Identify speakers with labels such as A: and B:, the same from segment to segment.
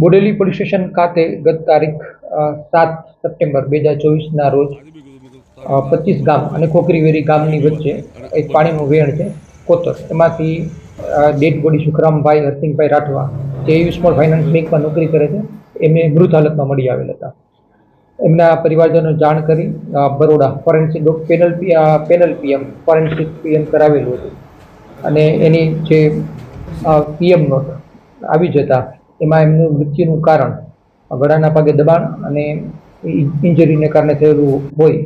A: Bodeli police station ખાતે ગત તારીખ સાત સપ્ટેમ્બર બે હજાર ચોવીસના રોજ પચીસ ગામ અને ખોખરીવેરી ગામની વચ્ચે એક પાણીનું વેણ છે, કોતર. એમાંથી ડેડ બોડી સુખરામભાઈ હરસિંહભાઈ રાઠવા, જે સ્મોલ ફાઇનાન્સ બેંકમાં નોકરી કરે છે, એમને મૃત હાલતમાં મળી આવેલ હતા. એમના પરિવારજનો જાણ કરી બરોડા ફોરેન્સિક ડોક panel panel PM, forensic PM કરાવેલું હતું. અને એની જે પીએમ નોટ આવી જતા એમાં એમનું મૃત્યુનું કારણ, ગળાના ભાગે દબાણ અને ઇન્જરીને કારણે થયેલું હોય,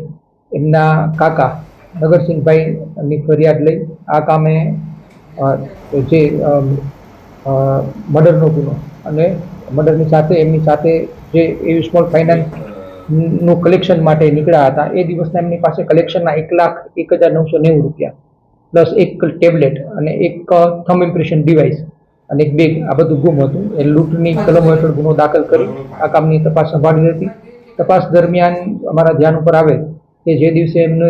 A: એમના કાકા નગરસિંહભાઈની ફરિયાદ લઈ આ કામે જે મર્ડરનો ગુનો અને મર્ડરની સાથે, એમની સાથે જે એવી સ્મોલ ફાઇનાન્સનું કલેક્શન માટે નીકળ્યા હતા, એ દિવસના એમની પાસે કલેક્શનના એક લાખ એક હજાર નવસો નેવું રૂપિયા પ્લસ એક ટેબ્લેટ અને એક થમ ઇમ્પ્રેશન ડિવાઇસ અને એક બેગ આ બધું ગુમ હતું. એ લૂંટની કલમો હેઠળ ગુનો દાખલ કરી આ કામની તપાસ સંભાળી હતી. તપાસ દરમિયાન અમારા ધ્યાન ઉપર આવે કે જે દિવસે એમને,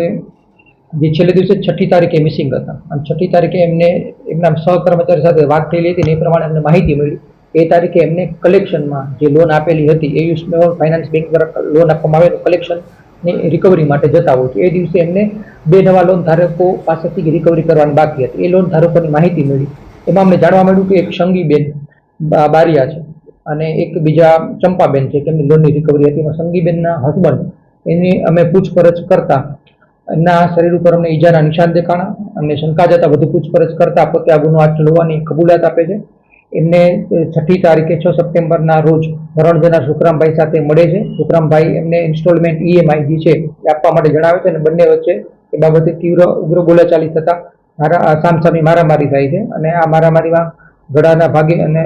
A: જે છેલ્લે દિવસે છઠ્ઠી તારીખે મિસિંગ હતા. અને છઠ્ઠી તારીખે એમને એમના સહકર્મચારી સાથે વાત થયેલી હતી એ પ્રમાણે એમને માહિતી મળી. એ તારીખે એમને કલેક્શનમાં જે લોન આપેલી હતી, એ સ્મોલ ફાઇનાન્સ બેંક દ્વારા લોન આપવામાં આવેલું કલેક્શનની રિકવરી માટે જતા હોય એ દિવસે એમને બે નવા લોન ધારકો પાસેથી રિકવરી કરવાની બાકી હતી. એ લોન ધારકોની માહિતી મળી. એમાં અમને જાણવા મળ્યું કે એક સંગીબેન બારિયા છે અને એક બીજા ચંપાબેન છે કે એમની લોનની રિકવરી હતી. એમાં સંગીબેનના હસબન્ડ એની અમે પૂછપરછ કરતા. એમના શરીર ઉપર અમને ઈજાના નિશાન દેખાણા. અને શંકા જતા વધુ પૂછપરછ કરતા. પોતે આ ગુનો હાથ હોવાની કબૂલાત આપે છે. એમને છઠ્ઠી તારીખે છ સપ્ટેમ્બરના રોજ મરણ જનાર સુખરામભાઈ સાથે મળે છે. સુખરામભાઈ એમને ઇન્સ્ટોલમેન્ટ ઈએમઆઈ જે છે એ આપવા માટે જણાવે છે અને બંને વચ્ચે એ બાબતે તીવ્ર ઉગ્ર બોલાચાલી થતા મારા, આ સામસામી મારામારી થાય છે અને આ મારામારીમાં ગળાના ભાગે અને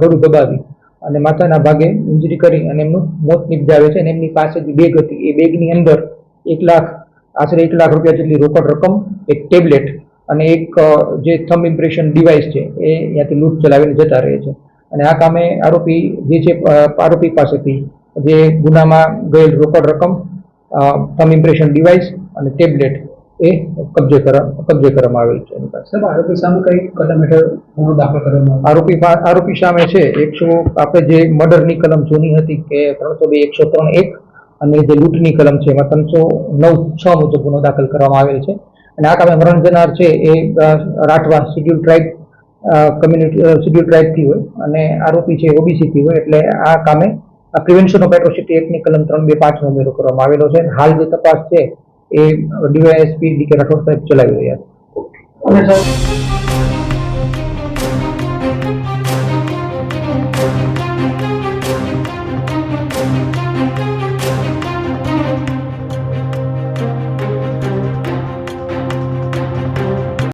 A: ગળું દબાવી અને માથાના ભાગે ઇન્જરી કરી અને એમનું મોત નિપજાવે છે અને એમની પાસે જે બેગ હતી. એ બેગની અંદર એક લાખ, આશરે એક લાખ રૂપિયા જેટલી રોકડ રકમ, એક ટેબ્લેટ અને એક જે થમ ઇમ્પ્રેશન ડિવાઇસ છે એ ત્યાંથી લૂંટ ચલાવીને જતા રહે છે. અને આ કામે આરોપી જે છે આરોપી પાસેથી જે ગુનામાં ગયેલ રોકડ રકમ થમ ઇમ્પ્રેશન ડિવાઇસ અને ટેબ્લેટ એ કબજે કરવા કબજે કરવામાં આવેલ છે
B: આરોપી સામે કઈ કલમ હેઠળ ગુનો દાખલ કરવામાં
A: આરોપી આરોપી સામે છે એકસો આપણે જે મર્ડરની કલમ જૂની હતી કે ત્રણસો બે એકસો ત્રણ એક અને જે લૂંટની કલમ છે એમાં ત્રણસો નવ છ મુજબ ગુનો દાખલ કરવામાં આવેલ છે. અને આ કામે મરણ જનાર છે એ Rathwa schedule tribe community schedule ટ્રાઇબથી હોય. અને આરોપી છે ઓબીસીથી હોય એટલે આ કામે પ્રિવેન્શન ઓફ એટ્રોસિટી એક્ટની કલમ ત્રણ બે પાંચનો ઉમેરો કરવામાં આવેલો છે. હાલ જે તપાસ છે એ ડીવાયએસપી ડી કે રાઠોડ સાહેબ ચલાવી રહ્યા છે.